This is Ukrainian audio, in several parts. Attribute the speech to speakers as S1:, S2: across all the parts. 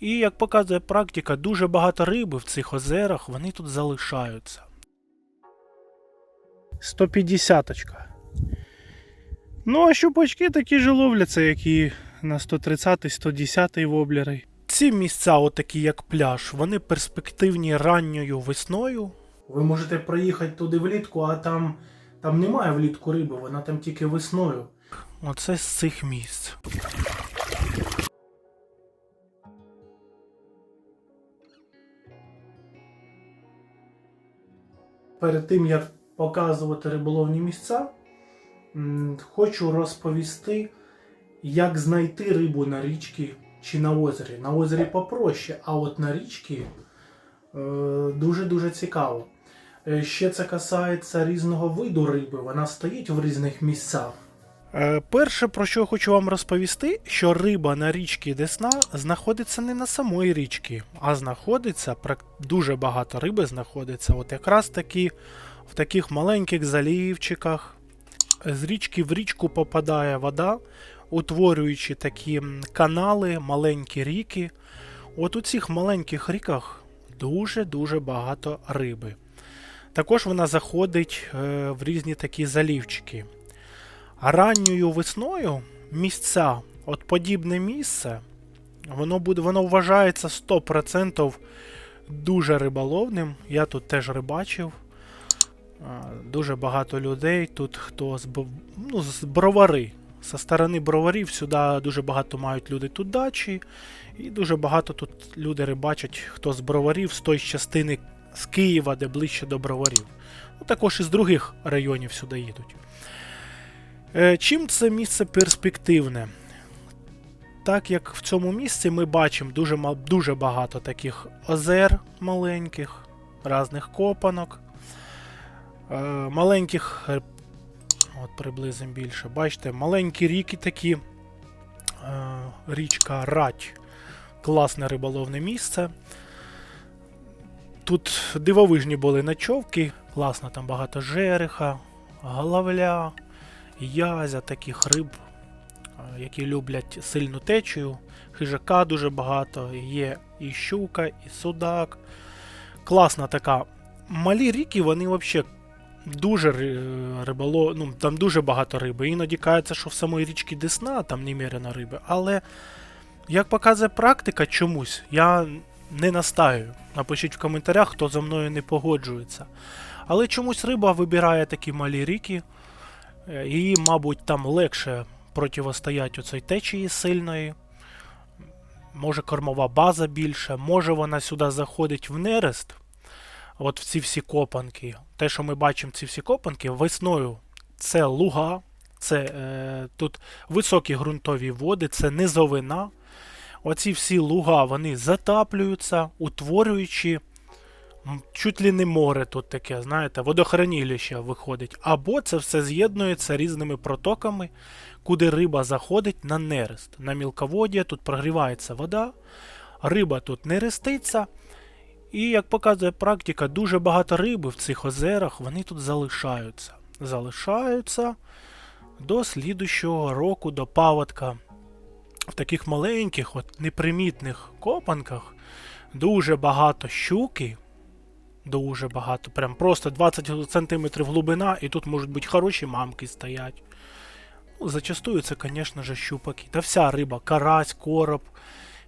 S1: І як показує практика, дуже багато риби в цих озерах, вони тут залишаються. 150 очка. Ну, а щупачки такі ж ловляться, як і на 130-110 воблери. Ці місця, отакі як пляж, вони перспективні ранньою весною. Ви можете проїхати туди влітку, а там, там немає влітку риби, вона там тільки весною. Оце з цих місць. Перед тим як показувати риболовні місця, хочу розповісти, як знайти рибу на річці чи на озері. На озері попроще, а от на річці е, дуже-дуже цікаво. Е, Ще це касається різного виду риби, вона стоїть в різних місцях. Е, Перше, про що я хочу вам розповісти, що риба на річці Десна знаходиться не на самої річці, а знаходиться дуже багато риби знаходиться, от якраз таки в таких маленьких залівчиках. З річки в річку попадає вода, утворюючи такі канали, маленькі ріки. От у цих маленьких ріках дуже-дуже багато риби. Також вона заходить е, в різні такі залівчики. Ранньою весною місця, от подібне місце, воно буде, воно вважається 100% дуже риболовним. Я тут теж рибачив. Дуже багато людей тут, хто з, ну, з бровари. Со сторони броварів сюди дуже багато мають люди тут дачі, і дуже багато тут люди рибачать, хто з броварів, з тої частини з Києва, де ближче до броварів. Ну, також із других районів сюди їдуть. Е, Чим це місце перспективне? Так як в цьому місці ми бачимо дуже, дуже багато таких озер маленьких, різних копанок, е, маленьких, от приблизно більше, бачите, маленькі ріки такі, е, річка Рать, класне риболовне місце. Тут дивовижні були ночовки, класно, там багато жереха, головля, язя, таких риб, які люблять сильну течію. Хижака дуже багато, є і щука, і судак. Класна така. Малі ріки, вони взагалі дуже ри- риболо... ну, там дуже багато риби. Іноді кажеться, що в самої річці Десна там немерено риби. Але, як показує практика чомусь, я не настаю. Напишіть в коментарях, хто зі мною не погоджується. Але чомусь риба вибирає такі малі ріки. Е, Її, мабуть, там легше противостояти оцій течії сильної. Може кормова база більша, може вона сюди заходить в нерест. От в ці всі копанки. Те, що ми бачимо, ці всі копанки, весною це луга, це е, тут високі ґрунтові води, це низовина. Оці всі луга вони затаплюються, утворюючи чуть ли не море тут таке, знаєте, водохранилище виходить. Або це все з'єднується різними протоками, куди риба заходить на нерест. На мілководдя тут прогрівається вода, риба тут не реститься. І, як показує практика, дуже багато риби в цих озерах, вони тут залишаються. Залишаються до слідущого року, до паводка. В таких маленьких, от непримітних копанках дуже багато щуки. Дуже багато, прям просто 20 см глибина, і тут можуть бути хороші мамки стоять. Ну, зачастую це, звісно ж, щупаки. Та вся риба, карась, короб,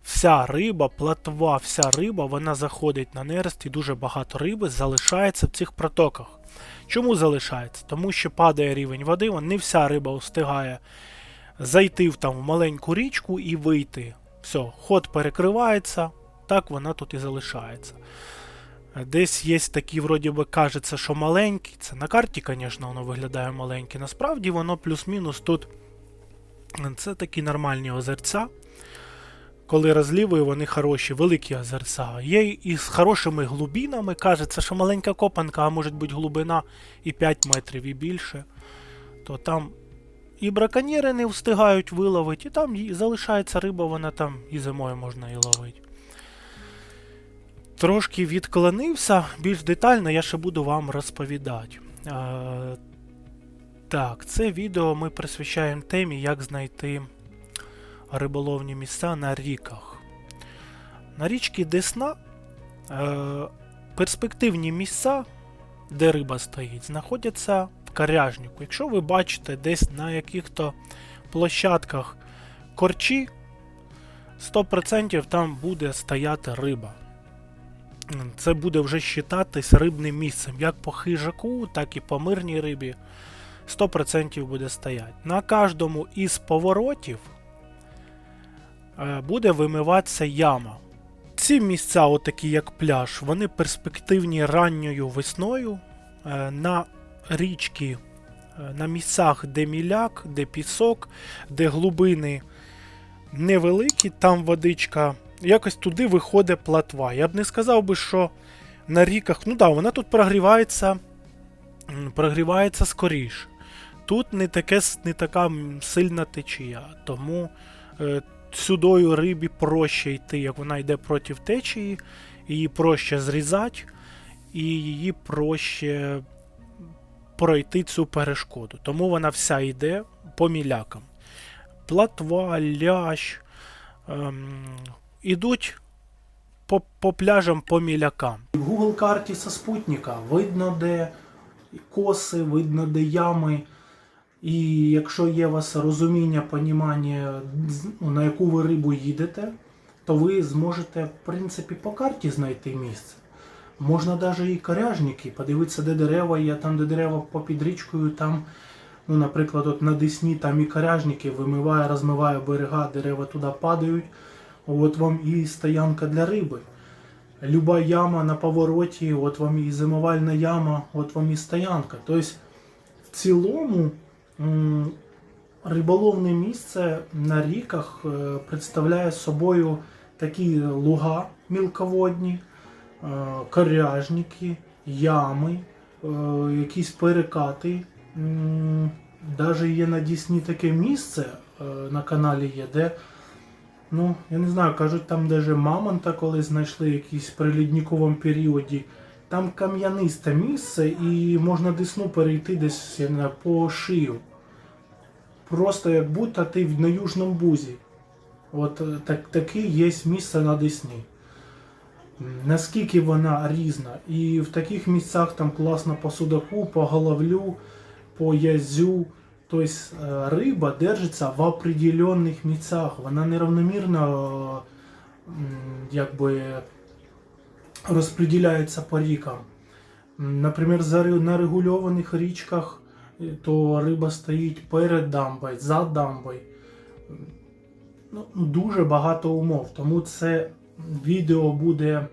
S1: вся риба, платва, вся риба, вона заходить на нерест і дуже багато риби залишається в цих протоках. Чому залишається? Тому що падає рівень води, не вся риба встигає зайти в там в маленьку річку і вийти. Все, ход перекривається, так вона тут і залишається. Десь є такі, вроді би, кажеться, що маленькі. Це на карті, звісно, воно виглядає маленьке. Насправді воно плюс-мінус тут. Це такі нормальні озерця. Коли розлівою, вони хороші, великі озерця. Є і з хорошими глибинами. Кажеться, що маленька копанка, а може бути глибина і 5 метрів і більше. То там і браконьєри не встигають виловити, і там залишається риба, вона там і зимою можна і ловити. Трошки відклонився, більш детально я ще буду вам розповідати. Е, так, це відео ми присвячаємо темі, як знайти риболовні місця на ріках. На річці Десна е, перспективні місця, де риба стоїть, знаходяться в каряжнику. Якщо ви бачите десь на яких-то площадках корчі, 100% там буде стояти риба. Це буде вже вважатись рибним місцем. Як по хижаку, так і по мирній рибі 100% буде стояти. На кожному із поворотів е, буде вимиватися яма. Ці місця, отакі як пляж, вони перспективні ранньою весною е, на річки, е, на місцях, де міляк, де пісок, де глибини невеликі, там водичка. Якось туди виходить платва. Я б не сказав би, що на ріках, ну да, вона тут прогрівається, прогрівається скоріше. Тут не, таке, не така сильна течія, тому е, сюдою рибі проще йти, як вона йде проти течії, її проще зрізати, і її проще пройти цю перешкоду. Тому вона вся йде по мілякам. Платва, лящ, ем, ідуть по, по пляжам по мілякам. В Google карті со спутника видно, де коси, видно, де ями. І якщо є у вас розуміння, понімання, ну, на яку ви рибу їдете, то ви зможете, в принципі, по карті знайти місце. Можна навіть і коряжники, подивитися, де дерева є, там, де дерева попід річкою, там, ну, наприклад, от на Десні там і коряжники вимиває, розмиває берега, дерева туди падають. От вам і стоянка для риби. Люба яма на повороті, от вам і зимовальна яма, от вам і стоянка. Тобто, в цілому риболовне місце на ріках е, представляє собою такі луга мілководні, е, коряжники, ями, е, якісь перекати. Навіть є на Дісні таке місце на каналі є, де Ну, я не знаю, кажуть, там даже мамонта коли знайшли якийсь при лідніковому періоді. Там кам'янисте місце і можна десну перейти десь я не знаю, по шию. Просто як будто ти на Южному Бузі. От е, так, таке є місце на Десні. Наскільки вона різна. І в таких місцях там класно по судаку, по головлю, по язю. Тобто е, риба держиться в определенних місцях. Вона неравномірно е, якби розподіляється по рікам. Наприклад, на регульованих річках е, то риба стоїть перед дамбою, за дамбою. Ну, дуже багато умов. Тому це відео буде е,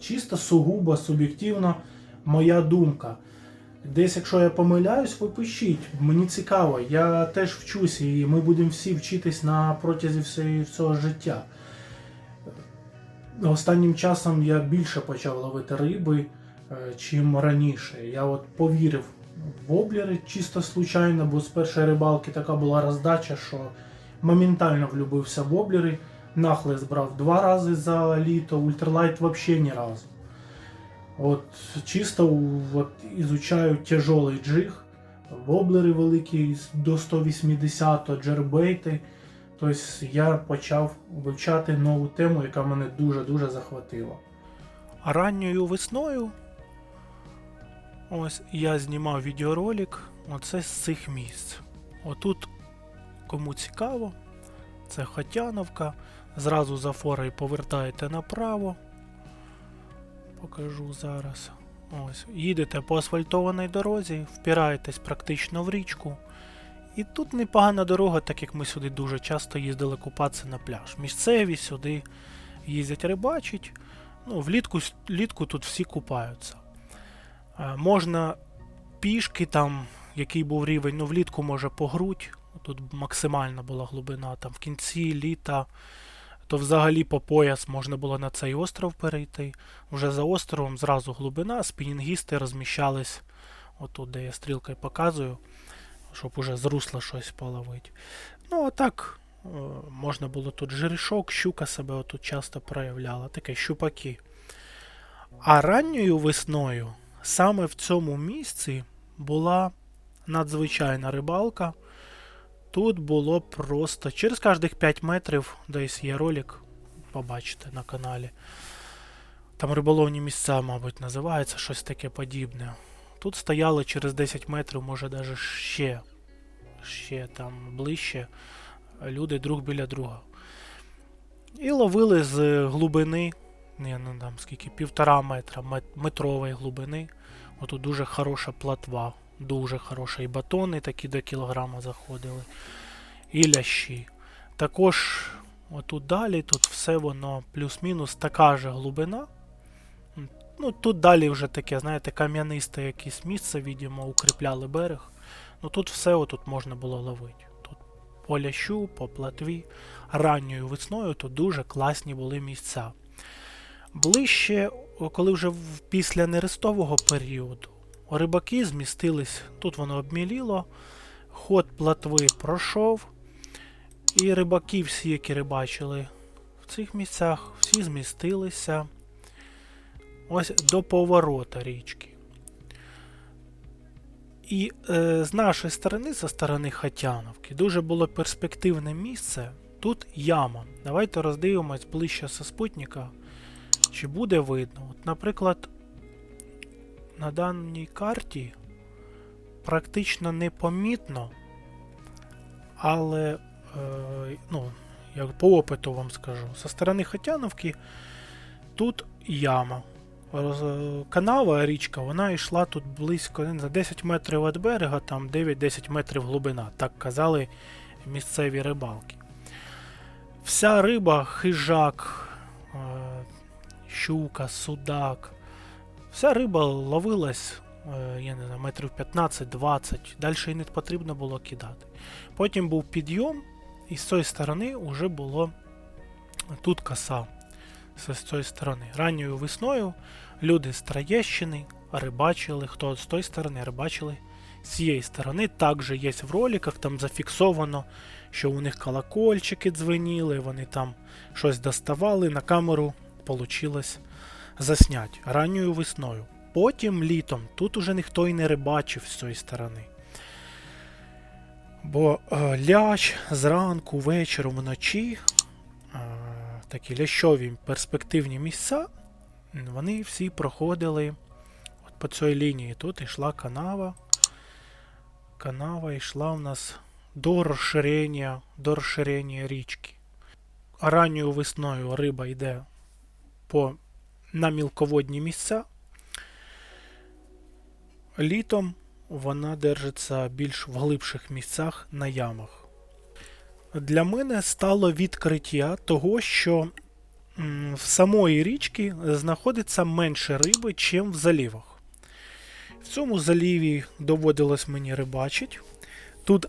S1: чисто сугубо суб'єктивно моя думка. Десь, якщо я помиляюсь, ви пишіть. Мені цікаво, я теж вчусь, і ми будемо всі вчитись на протязі всього, життя. Останнім часом я більше почав ловити риби, е, чим раніше. Я от повірив в воблери чисто случайно, бо з першої рибалки така була роздача, що моментально влюбився в воблери. Нахлес брав два рази за літо, ультралайт взагалі ні разу. От чисто от, изучаю тяжелий джиг, воблери великі до 180, джербейти. Тобто я почав вивчати нову тему, яка мене дуже-дуже захватила. А ранньою весною ось я знімав відеоролик оце з цих місць. Отут, кому цікаво, це Хотяновка. Зразу за форою повертаєте направо. Покажу зараз. Ось. Їдете по асфальтованій дорозі, впираєтесь практично в річку. І тут непогана дорога, так як ми сюди дуже часто їздили купатися на пляж. Місцеві сюди їздять рибачить. Ну, влітку, влітку тут всі купаються. Е, можна пішки там, який був рівень, ну влітку може по грудь. Тут максимальна була глибина. Там в кінці літа, то взагалі по пояс можна було на цей остров перейти. Вже за островом зразу глибина, спінінгісти розміщались отут, де я стрілкою показую, щоб уже з русла щось половити. Ну, а так, е, можна було тут жерешок, щука себе отут часто проявляла, таке щупаки. А ранньою весною саме в цьому місці була надзвичайна рибалка. Тут було просто через кожних 5 метрів, десь є ролик, побачите на каналі. Там риболовні місця, мабуть, називається щось таке подібне. Тут стояли через 10 метрів, може навіть ще, ще там ближче, люди друг біля друга. І ловили з глибини, не, ну там скільки, півтора метра, метрової глибини. Отут дуже хороша платва, дуже хороша. І батони такі до кілограма заходили, і лящі. Також отут далі, тут все воно плюс-мінус така же глибина. Ну, тут далі вже таке, знаєте, кам'янисте якесь місце, відомо, укріпляли берег. Ну тут все отут можна було ловити. Тут по лящу, по платві, ранньою весною тут дуже класні були місця. Ближче, коли вже після нерестового періоду, рибаки змістились, тут воно обміліло, ход платви пройшов, і рибаки всі, які рибачили в цих місцях, всі змістилися ось до поворота річки. І е, з нашої сторони, зі сторони Хатяновки, дуже було перспективне місце. Тут яма. Давайте роздивимось ближче зі спутника, чи буде видно. От, наприклад, на даній карті практично непомітно, але е, ну, як по опиту вам скажу, зі сторони Хатяновки тут яма. Канава, річка, вона йшла тут близько знаю, 10 метрів від берега, там 9-10 метрів глибина, так казали місцеві рибалки. Вся риба, хижак, е, щука, судак, вся риба ловилась, е, я не знаю, метрів 15-20, далі і не потрібно було кидати. Потім був підйом, і з цієї сторони вже було тут коса. З цієї сторони. Ранньою весною люди з Троєщини рибачили, хто з тої сторони рибачили з цієї сторони. Також є в роликах, там зафіксовано, що у них колокольчики дзвеніли, вони там щось доставали, на камеру вийшло засняти ранньою весною. Потім літом тут уже ніхто і не рибачив з цієї сторони. Бо е, лящ зранку, вечором, вночі е, такі лящові перспективні місця, вони всі проходили от по цій лінії. Тут йшла канава. Канава йшла в нас до розширення, до розширення річки. А ранньою весною риба йде по, на мілководні місця. Літом вона держиться більш в глибших місцях на ямах. Для мене стало відкриття того, що в самої річці знаходиться менше риби, чим в залівах. В цьому заліві доводилось мені рибачити. Тут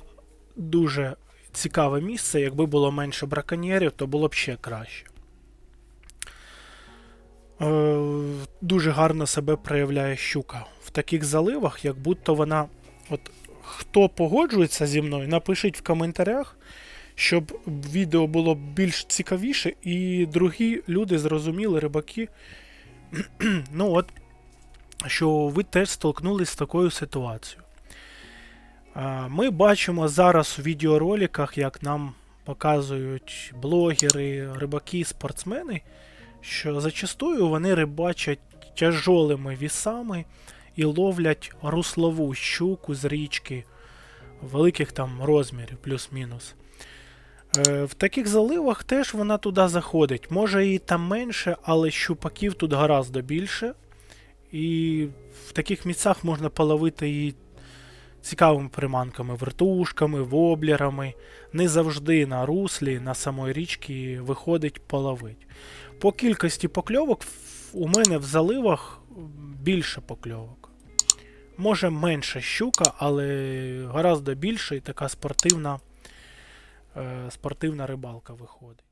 S1: дуже цікаве місце. Якби було менше браконьєрів, то було б ще краще. Е, дуже гарно себе проявляє щука. В таких заливах, як будто вона. От хто погоджується зі мною, напишіть в коментарях, щоб відео було більш цікавіше, і другі люди зрозуміли, рибаки. ну от, що ви теж столкнулись з такою ситуацією. Ми бачимо зараз у відеороликах, як нам показують блогери, рибаки, спортсмени, що зачастую вони рибачать тяжолими вісами і ловлять руслову щуку з річки великих там розмірів, плюс-мінус. Е, В таких заливах теж вона туди заходить. Може і там менше, але щупаків тут гораздо більше. І в таких місцях можна половити і цікавими приманками, вертушками, воблерами. Не завжди на руслі, на самої річці виходить половить. По кількості покльовок у мене в заливах більше покльовок. Може менша щука, але гораздо більше і така спортивна, е, спортивна рибалка виходить.